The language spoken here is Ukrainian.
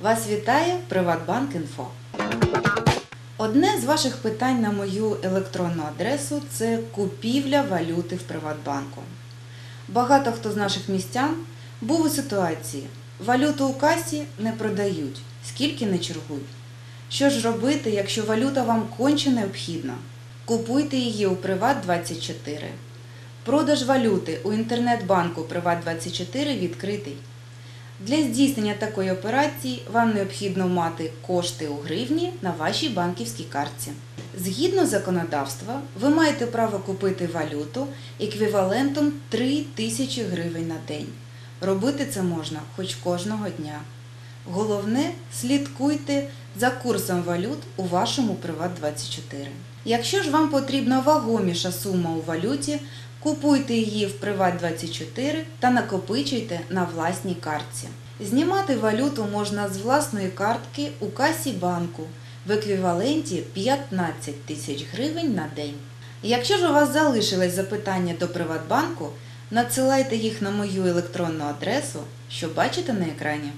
Вас вітає Приватбанк Інфо. Одне з ваших питань на мою електронну адресу це купівля валюти в Приватбанку. Багато хто з наших містян був у ситуації. Валюту у касі не продають, скільки не чергуй. Що ж робити, якщо валюта вам конче необхідна? Купуйте її у Приват24. Продаж валюти у інтернет-банку Приват24 відкритий. Для здійснення такої операції вам необхідно мати кошти у гривні на вашій банківській картці. Згідно законодавства, ви маєте право купити валюту еквівалентом 3 тисячі гривень на день. Робити це можна хоч кожного дня. Головне, слідкуйте за курсом валют у вашому Приват24. Якщо ж вам потрібна вагоміша сума у валюті, купуйте її в Приват24 та накопичуйте на власній картці. Знімати валюту можна з власної картки у касі банку в еквіваленті 15 тисяч гривень на день. Якщо ж у вас залишились запитання до Приватбанку, надсилайте їх на мою електронну адресу, що бачите на екрані.